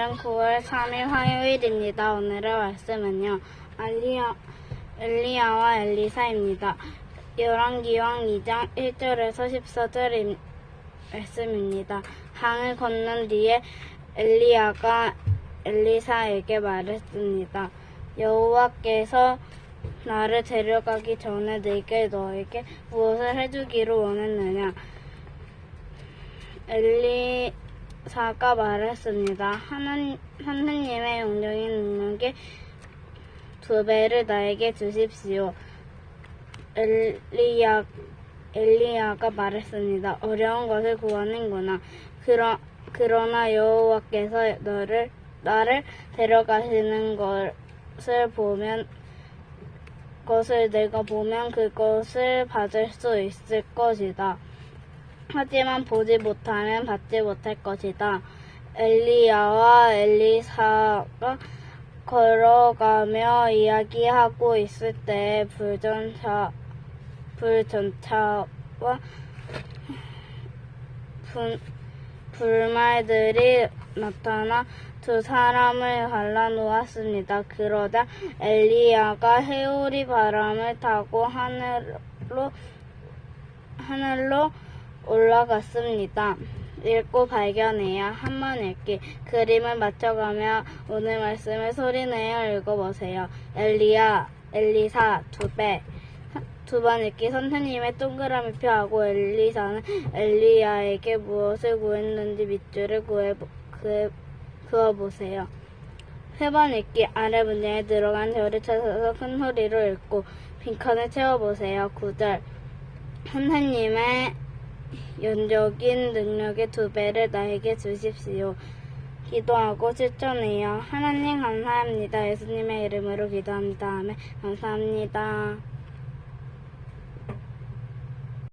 오늘은 9월 3일 화요일입니다. 오늘의 말씀은요. 알리야, 엘리야와 엘리사입니다. 열왕기왕 2장 1절에서 14절 말씀입니다. 강을 건넌 뒤에 엘리야가 엘리사에게 말했습니다. 여호와께서 나를 데려가기 전에 내게 너에게 무엇을 해주기를 원했느냐? 엘리 사가 말했습니다. 하나님, 하느님의 영적인 능력이 두 배를 나에게 주십시오. 엘리야, 엘리야가 말했습니다. 어려운 것을 구하는구나. 그러, 그러나 여호와께서 너를, 나를 데려가시는 것을 보면, 것을 내가 보면 그것을 받을 수 있을 것이다. 하지만 보지 못하면 받지 못할 것이다. 엘리야와 엘리사가 걸어가며 이야기하고 있을 때 불전차, 불전차와 불, 불말들이 나타나 두 사람을 갈라놓았습니다. 그러자 엘리야가 해오리 바람을 타고 하늘로 하늘로 올라갔습니다. 읽고 발견해야 한번 읽기. 그림을 맞춰가며 오늘 말씀을 소리내어 읽어보세요. 엘리야, 엘리사, 두 배. 두 번 읽기 선생님의 동그라미 표하고 엘리사는 엘리야에게 무엇을 구했는지 밑줄을 구해, 구해, 그어보세요. 세 번 읽기 아래 문장에 들어간 절을 찾아서 큰 소리로 읽고 빈칸을 채워보세요. 9절 선생님의 연적인 능력의 두 배를 나에게 주십시오. 기도하고 실천해요. 하나님 감사합니다. 예수님의 이름으로 기도합니다. 아멘. 감사합니다.